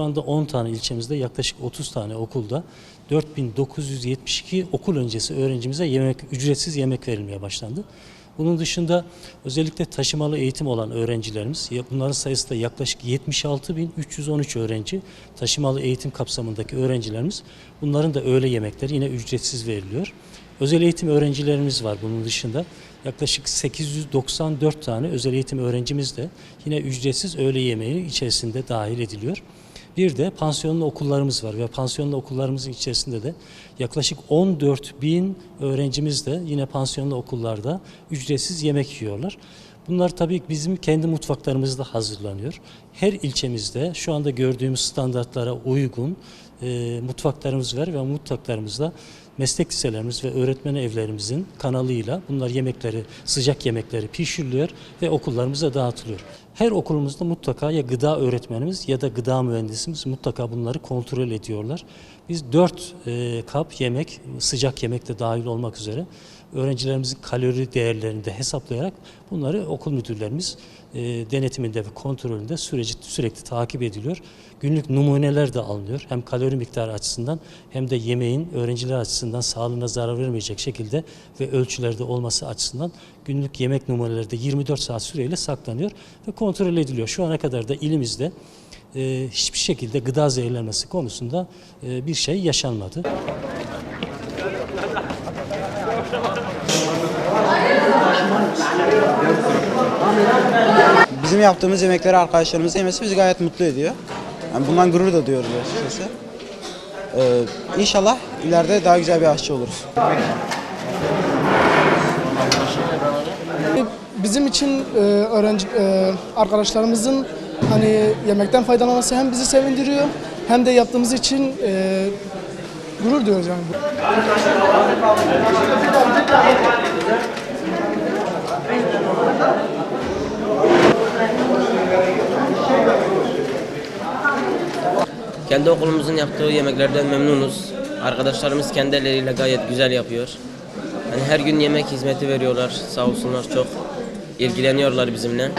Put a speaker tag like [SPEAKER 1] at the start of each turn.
[SPEAKER 1] Şu anda 10 tane ilçemizde yaklaşık 30 tane okulda 4972 okul öncesi öğrencimize yemek ücretsiz yemek verilmeye başlandı. Bunun dışında özellikle taşımalı eğitim olan öğrencilerimiz, bunların sayısı da yaklaşık 76.313 öğrenci taşımalı eğitim kapsamındaki öğrencilerimiz. Bunların da öğle yemekleri yine ücretsiz veriliyor. Özel eğitim öğrencilerimiz var bunun dışında. Yaklaşık 894 tane özel eğitim öğrencimiz de yine ücretsiz öğle yemeği içerisinde dahil ediliyor. Bir de pansiyonlu okullarımız var ve pansiyonlu okullarımızın içerisinde de yaklaşık 14 bin öğrencimiz de yine pansiyonlu okullarda ücretsiz yemek yiyorlar. Bunlar tabii bizim kendi mutfaklarımızda hazırlanıyor. Her ilçemizde şu anda gördüğümüz standartlara uygun e, mutfaklarımız var ve mutfaklarımızda meslek liselerimiz ve öğretmen evlerimizin kanalıyla bunlar yemekleri, sıcak yemekleri pişiriliyor ve okullarımıza dağıtılıyor. Her okulumuzda mutlaka ya gıda öğretmenimiz ya da gıda mühendisimiz mutlaka bunları kontrol ediyorlar. Biz 4 kap yemek, sıcak yemek de dahil olmak üzere öğrencilerimizin kalori değerlerini de hesaplayarak bunları okul müdürlerimiz e, denetiminde ve kontrolünde süreci sürekli takip ediliyor. Günlük numuneler de alınıyor. Hem kalori miktarı açısından hem de yemeğin öğrenciler açısından sağlığına zarar vermeyecek şekilde ve ölçülerde olması açısından günlük yemek numuneleri de 24 saat süreyle saklanıyor ve kontrol ediliyor. Şu ana kadar da ilimizde e, hiçbir şekilde gıda zehirlenmesi konusunda e, bir şey yaşanmadı.
[SPEAKER 2] Bizim yaptığımız yemekleri arkadaşlarımız yemesi bizi gayet mutlu ediyor. Yani bundan gurur da duyuyoruz açıkçası. Ee, inşallah ileride daha güzel bir aşçı oluruz.
[SPEAKER 3] Bizim için e, öğrenci e, arkadaşlarımızın hani yemekten faydalanması hem bizi sevindiriyor hem de yaptığımız için e, gurur duyuyoruz yani.
[SPEAKER 4] Kendi okulumuzun yaptığı yemeklerden memnunuz. Arkadaşlarımız kendi elleriyle gayet güzel yapıyor. Yani her gün yemek hizmeti veriyorlar. Sağ olsunlar çok ilgileniyorlar bizimle.